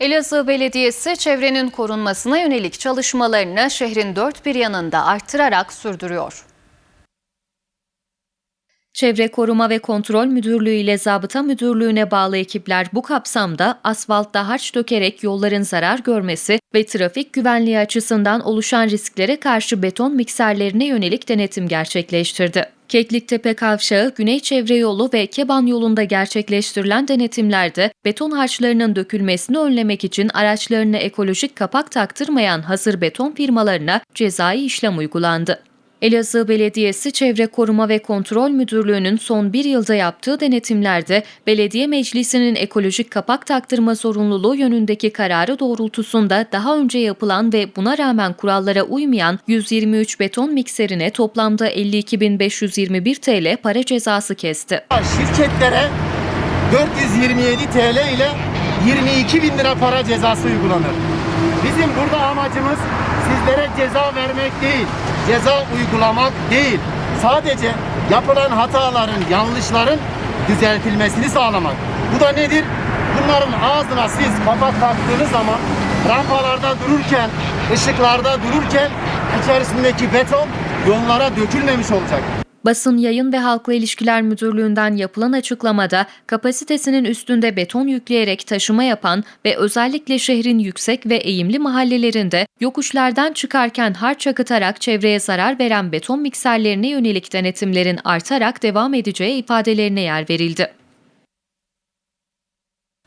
Elazığ Belediyesi çevrenin korunmasına yönelik çalışmalarını şehrin dört bir yanında arttırarak sürdürüyor. Çevre Koruma ve Kontrol Müdürlüğü ile Zabıta Müdürlüğü'ne bağlı ekipler bu kapsamda asfaltta harç dökerek yolların zarar görmesi ve trafik güvenliği açısından oluşan risklere karşı beton mikserlerine yönelik denetim gerçekleştirdi. Kekliktepe Kavşağı, Güney Çevre Yolu ve Keban yolunda gerçekleştirilen denetimlerde beton harçlarının dökülmesini önlemek için araçlarına ekolojik kapak taktırmayan hazır beton firmalarına cezai işlem uygulandı. Elazığ Belediyesi Çevre Koruma ve Kontrol Müdürlüğü'nün son bir yılda yaptığı denetimlerde belediye meclisinin ekolojik kapak taktırma zorunluluğu yönündeki kararı doğrultusunda daha önce yapılan ve buna rağmen kurallara uymayan 123 beton mikserine toplamda 52.521 TL para cezası kesti. Şirketlere 427 TL ile 22 bin lira para cezası uygulanır. Bizim burada amacımız sizlere ceza vermek değil, ceza uygulamak değil. Sadece yapılan hataların, yanlışların düzeltilmesini sağlamak. Bu da nedir? Bunların ağzına siz kapak taktığınız zaman rampalarda dururken, ışıklarda dururken içerisindeki beton yollara dökülmemiş olacak. Basın Yayın ve Halkla İlişkiler Müdürlüğü'nden yapılan açıklamada kapasitesinin üstünde beton yükleyerek taşıma yapan ve özellikle şehrin yüksek ve eğimli mahallelerinde yokuşlardan çıkarken harç akıtarak çevreye zarar veren beton mikserlerine yönelik denetimlerin artarak devam edeceği ifadelerine yer verildi.